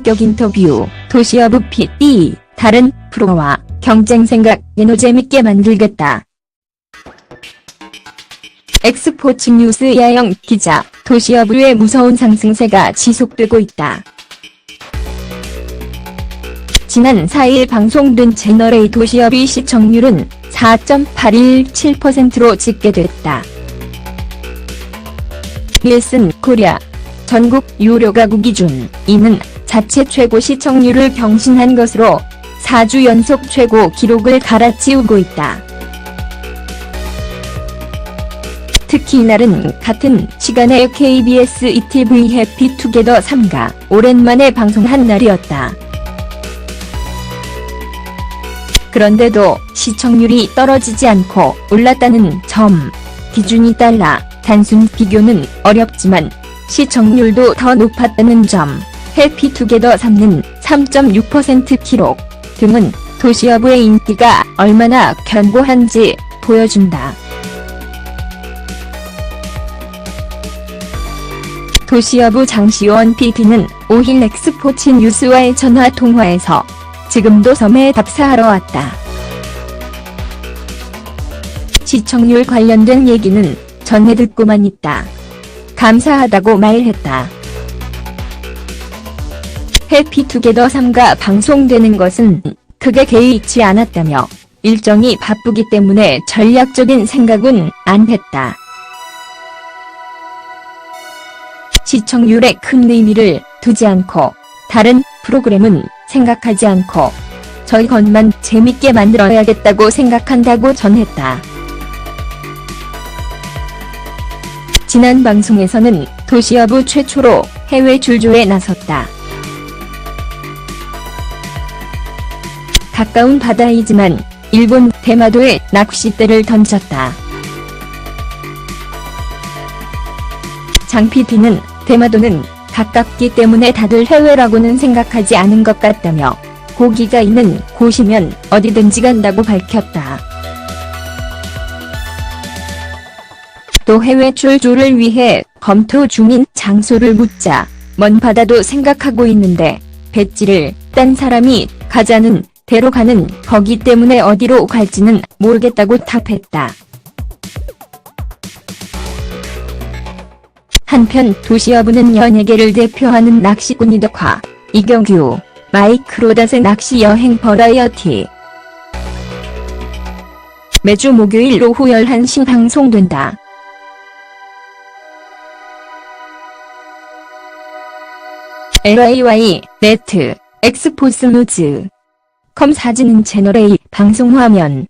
직격 인터뷰, 도시어부 PD, 다른 프로와 경쟁 생각에 노 재밌게 만들겠다. 엑스포츠 뉴스 야영 기자, 도시어부의 무서운 상승세가 지속되고 있다. 지난 4일 방송된 채널A 도시어비 시청률은 4.817%로 집계됐다. 닐슨 코리아 전국 유료 가구 기준 이는 자체 최고 시청률을 경신한 것으로 4주 연속 최고 기록을 갈아치우고 있다. 특히 이날은 같은 시간에 KBS ETV 해피투게더 3가 오랜만에 방송한 날이었다. 그런데도 시청률이 떨어지지 않고 올랐다는 점. 기준이 달라 단순 비교는 어렵지만 시청률도 더 높았다는 점. 해피투게더 3는 3.6% 기록 등은 도시어부의 인기가 얼마나 견고한지 보여준다. 도시어부 장시원 PD는 5일 엑스포츠 뉴스와의 전화 통화에서 지금도 섬에 답사하러 왔다. 시청률 관련된 얘기는 전해 듣고만 있다. 감사하다고 말했다. 해피투게더 3가 방송되는 것은 크게 개의치 않았다며 일정이 바쁘기 때문에 전략적인 생각은 안 했다. 시청률에 큰 의미를 두지 않고 다른 프로그램은 생각하지 않고 저희 것만 재밌게 만들어야겠다고 생각한다고 전했다. 지난 방송에서는 도시어부 최초로 해외 출조에 나섰다. 가까운 바다이지만 일본 대마도에 낚싯대를 던졌다. 장 PD는 대마도는 가깝기 때문에 다들 해외라고는 생각하지 않은 것 같다며 고기가 있는 곳이면 어디든지 간다고 밝혔다. 또 해외 출조를 위해 검토 중인 장소를 묻자 먼 바다도 생각하고 있는데 배지를 딴 사람이 가자는 대로 가는 거기 때문에 어디로 갈지는 모르겠다고 답했다. 한편 도시어부는 연예계를 대표하는 낚시꾼 이덕화, 이경규, 마이크로닷의 낚시 여행 버라이어티 매주 목요일 오후 11시 방송된다. LAY, 네트, 엑스포스 뉴즈 컴 사진은 채널A 방송 화면